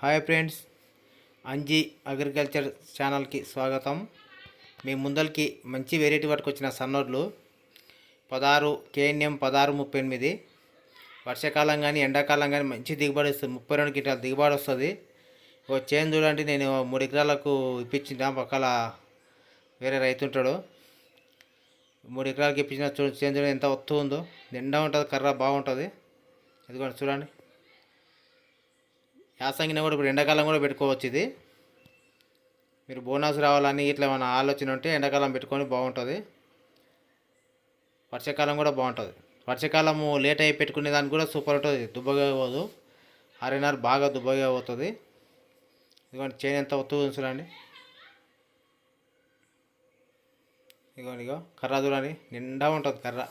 Hi friends Anji agriculture ఛానల్కి స్వాగతం. మీ ముందరికి మంచి వెరైటీ వరకు వచ్చిన సన్నోడ్లు పదహారు కేఎన్ఎం పదహారు ముప్పై ఎనిమిది. వర్షాకాలం కానీ ఎండాకాలం కానీ మంచి దిగుబడి వస్తుంది. ముప్పై రెండు క్వింటాల దిగుబడి వస్తుంది. ఓ చేను చూడండి నేను మూడు ఎకరాలకు ఇప్పించిన పక్కల వేరే రైతు ఉంటాడు. మూడు ఎకరాలకు ఇప్పించిన చూ చేను చూడండి ఎంత ఒత్తు ఉందో. నిండా ఉంటుంది కర్ర బాగుంటుంది. ఇదిగోండి చూడండి. యాసంగిని కూడా ఇప్పుడు ఎండాకాలం కూడా పెట్టుకోవచ్చు ఇది. మీరు బోనస్ రావాలని ఇట్లా ఏమైనా ఆలోచన ఉంటే ఎండాకాలం పెట్టుకొని బాగుంటుంది. వర్షాకాలం కూడా బాగుంటుంది. వర్షాకాలం లేట్ అయి పెట్టుకునే దానికి కూడా సూపర్ ఉంటుంది. దుబ్బగా పోదు. ఆర్ఎన్ఆర్ బాగా దుబ్బగా పోతుంది. ఇదిగోండి చైన్ ఎంత అవుతుంది చూడండి. ఇదిగోండి ఇగో కర్ర చూడండి నిండా ఉంటుంది కర్ర.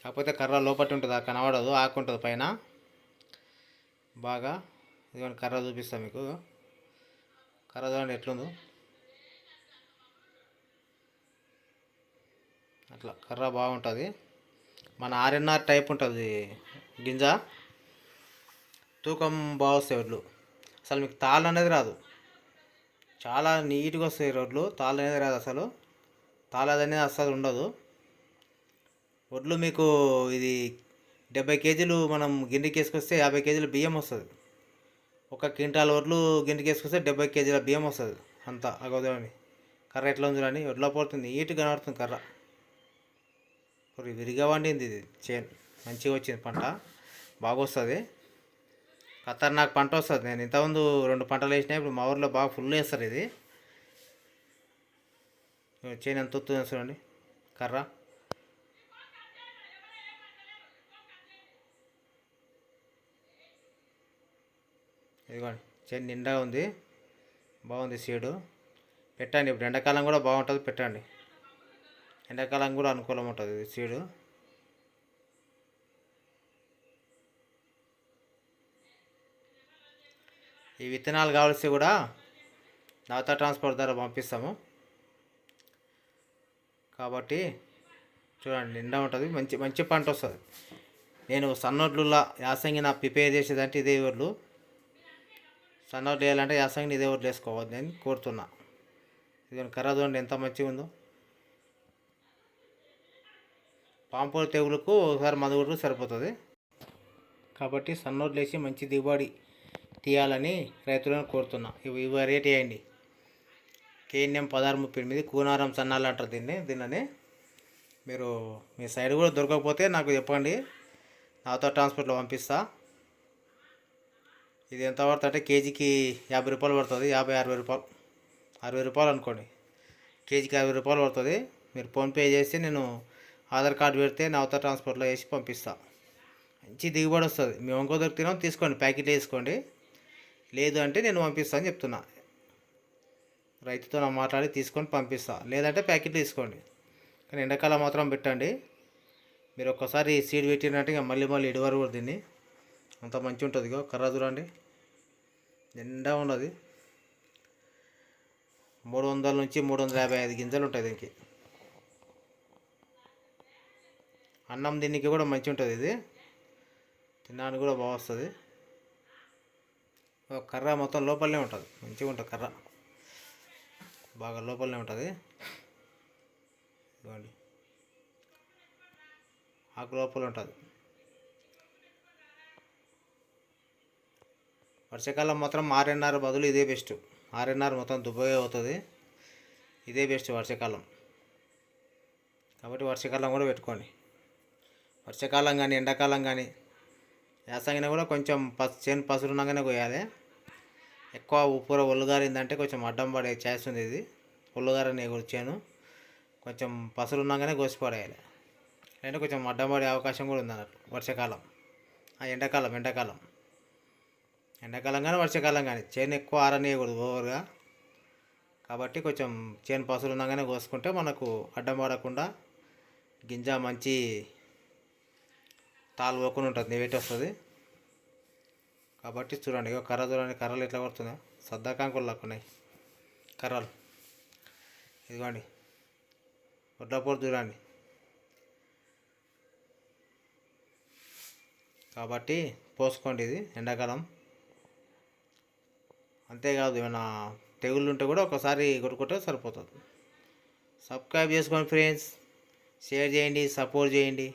కాకపోతే కర్ర లోపట్టి ఉంటుంది కనబడదు ఆకు ఉంటుంది పైన. బాగా ఇదిగోండి కర్ర చూపిస్తాను మీకు. కర్ర చూడండి ఎట్లుందో. అట్లా కర్ర బాగుంటుంది. మన ఆర్ఎన్ఆర్ టైప్ ఉంటుంది గింజ. తూకం బాగా వస్తాయి వడ్లు అసలు మీకు తాళ్ళు అనేది రాదు. చాలా నీట్గా వస్తాయి రోడ్లు. తాళ్ళు అనేది రాదు అసలు. తాళది అనేది అస్సలు ఉండదు. వడ్లు మీకు ఇది డెబ్బై కేజీలు మనం గిన్నెకి వేసుకొస్తే యాభై కేజీలు బియ్యం వస్తుంది. ఒక క్వింటాల్ వడ్లు గిన్నెకి డెబ్బై కేజీల బియ్యం వస్తుంది. అంతా అగోదామని కర్ర ఎట్లా ఉంది చూడండి. వడ్ల పోతుంది? నీట్గా కనబడుతుంది కర్ర. ఇప్పుడు విరిగా వండింది ఇది. చేను. మంచిగా వచ్చింది పంట. బాగా వస్తుంది. ఖతర్నాక్ పంట వస్తుంది. నేను ఇంతకుముందు రెండు పంటలు వేసినా ఇప్పుడు మా ఊర్లో బాగా ఫుల్ వేస్తారు ఇది. చేను ఎంత వస్తుంది చూడండి. కర్ర. ఇదిగోండి చేను నిండా ఉంది. బాగుంది సీడు. పెట్టండి ఇప్పుడు ఎండాకాలం కూడా బాగుంటుంది పెట్టండి. ఎండాకాలం కూడా అనుకూలం ఉంటుంది ఇది సీడు. ఈ విత్తనాలు కావాల్సి కూడా నవతా ట్రాన్స్పోర్ట్ ద్వారా పంపిస్తాము. కాబట్టి చూడండి నిండా ఉంటుంది. మంచి మంచి పంట వస్తుంది. నేను సన్నోడ్లులా యాసంగి నా ప్రిపేర్ చేసేదంటే ఇదే వడ్లు సన్నోడ్లు చేయాలంటే యాసంగిని ఇదే ఒకటి వేసుకోవద్దు అని కోరుతున్నా. ఇది కర్ర చూడండి ఎంత మంచిగా ఉందో. పాంపూల తెగులకు ఒకసారి మందు సరిపోతుంది. కాబట్టి సన్నోడ్లు వేసి మంచి దిగుబడి తీయాలని రైతులను కోరుతున్నా. ఇవి ఇవి రేట్ వేయండి. కేఎన్ఎం పదహారు ముప్పై ఎనిమిది కూనారం సన్నాలు అంటారు దీన్ని దీన్నని. మీరు మీ సైడ్ కూడా దొరకకపోతే నాకు చెప్పండి. నాతో ట్రాన్స్పోర్ట్లో పంపిస్తాను ఇది ఎంత పడుతుంది అంటే కేజీకి యాభై రూపాయలు పడుతుంది యాభై అరవై రూపాయలు. అరవై రూపాయలు అనుకోండి. కేజీకి అరవై రూపాయలు పడుతుంది. మీరు ఫోన్పే చేసి నేను ఆధార్ కార్డు పెడితే నాతో ట్రాన్స్పోర్ట్లో వేసి పంపిస్తా. మంచి దిగుబడి వస్తుంది. మేము ఇంకో దొరికినా తీసుకోండి ప్యాకెట్ వేసుకోండి. లేదు అంటే నేను పంపిస్తాను అని చెప్తున్నా. రైతుతో నా మాట్లాడి తీసుకొని పంపిస్తా. లేదంటే ప్యాకెట్ తీసుకోండి. కానీ ఎండాకాలం మాత్రం పెట్టండి. మీరు ఒక్కసారి సీడ్ పెట్టినట్టు మళ్ళీ మళ్ళీ ఇడవరు కూడా దీన్ని అంత మంచి ఉంటుంది కర్ర చూడండి. నిండా ఉన్నది. మూడు వందల నుంచి మూడు వందల యాభై ఐదు గింజలు ఉంటాయి దీనికి. అన్నం దీనికి కూడా మంచి ఉంటుంది ఇది. తినడానికి కూడా బాగా వస్తుంది. కర్ర మొత్తం లోపలనే ఉంటుంది. మంచిగా ఉంటుంది కర్ర. బాగా లోపలనే ఉంటుంది. ఇదిగోండి. ఆకు లోపల ఉంటుంది. వర్షాకాలం మాత్రం ఆర్ఎన్ఆర్ బదులు ఇదే బెస్ట్. ఆర్ఎన్ఆర్ మొత్తం దుబ్బగా అవుతుంది. ఇదే బెస్ట్ వర్షాకాలం. కాబట్టి వర్షాకాలం కూడా పెట్టుకోండి. వర్షాకాలం కానీ ఎండాకాలం కానీ వేసంగిన కూడా కొంచెం పసు చేను పసురున్నాగానే కోయాలి ఎక్కువ ఉప్పుర ఒళ్ళుగారిందంటే కొంచెం అడ్డం పడే ఛాన్స్ ఉంది ఇది ఒళ్ళుగారని చేను కొంచెం పసురున్నాగానే కోసి పడేయాలి. లేదంటే కొంచెం అడ్డం పడే అవకాశం కూడా ఉంది అన్నట్టు వర్షాకాలం. ఆ ఎండాకాలం ఎండాకాలం. ఎండాకాలం కానీ వర్షాకాలం కానీ. చేను ఎక్కువ ఆరనీయకూడదు ఓవర్గా. కాబట్టి కొంచెం చేను పసులు ఉన్నాగానే కోసుకుంటే మనకు అడ్డం పడకుండా గింజ మంచి తాలు పోకుండా ఉంటుంది నెవేటి వస్తుంది. కాబట్టి చూడండి ఇక కర్ర చూడండి కర్రలు ఎట్లా పడుతున్నాయి సద్దాకాంకులు లాక్కున్నాయి కర్రలు. ఇదిగోండి వడ్లపూర్ చూడండి. కాబట్టి పోసుకోండి ఇది ఎండాకాలం. అంతేకాదు ఏమైనా తెగుళ్ళు ఉంటే కూడా ఒకసారి కొట్టుకుంటే సరిపోతుంది. సబ్స్క్రైబ్ చేసుకోండి ఫ్రెండ్స్ షేర్ చేయండి సపోర్ట్ చేయండి.